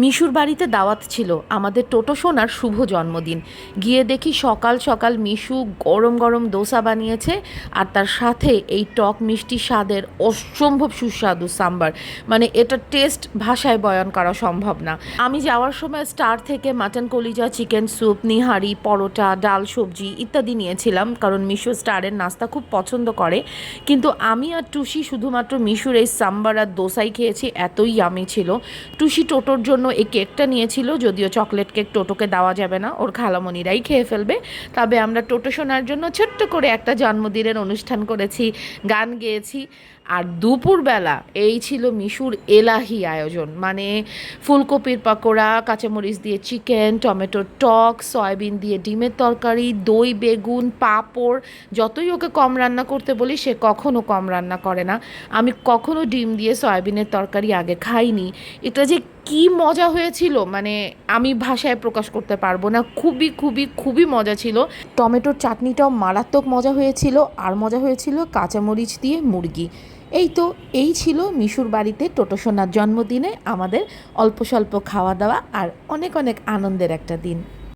মিশুর বাড়িতে দাওয়াত ছিল আমাদের টোটো সোনার শুভ জন্মদিন। গিয়ে দেখি সকাল সকাল মিশু গরম গরম দোসা বানিয়েছে আর তার সাথে এই টক মিষ্টি স্বাদের অসম্ভব সুস্বাদু সাম্বার। মানে এটা টেস্ট ভাষায় বয়ান করা সম্ভব না। আমি যাওয়ার সময় স্টার থেকে মাটন কলিজা, চিকেন স্যুপ, নিহারি, পরোটা, ডাল, সবজি ইত্যাদি নিয়েছিলাম কারণ মিশু স্টারের নাস্তা খুব পছন্দ করে। কিন্তু আমি আর টুসি শুধুমাত্র মিশুর এই সাম্বার আর দোসাই খেয়েছি, এতই আমি ছিল। টুসি টোটোর জন্য এই কেকটা নিয়েছিল, যদিও চকলেট কেক টোটোকে দেওয়া যাবে না, ওর খালামণিরাই খেয়ে ফেলবে। তবে আমরা টোটো শোনার জন্য ছোট্ট করে একটা জন্মদিনের অনুষ্ঠান করেছি, গান গেয়েছি। আর দুপুরবেলা এই ছিল মিশুর এলাহি আয়োজন মানে ফুলকপির পাকোড়া, কাঁচামরিচ দিয়ে চিকেন টমেটোর টক, সয়াবিন দিয়ে ডিমের তরকারি, দই, বেগুন, পাঁপড়, যতই ওকে কম রান্না করতে বলি, সে কখনো কম রান্না করে না। আমি কখনো ডিম দিয়ে সয়াবিনের তরকারি আগে খাইনি। এটা যে কি মজা হয়েছিল? মানে আমি ভাষায় প্রকাশ করতে পারব না। খুবই খুবই খুবই মজা ছিল। টমেটোর চাটনিটাও মারাত্মক মজা হয়েছিল। আর মজা হয়েছিল কাঁচামরিচ দিয়ে মুরগি। এই তো, এই ছিল মিশুর বাড়িতে টোটোসোনার জন্মদিনে আমাদের অল্প স্বল্প খাওয়া দাওয়া আর অনেক অনেক আনন্দের একটা দিন।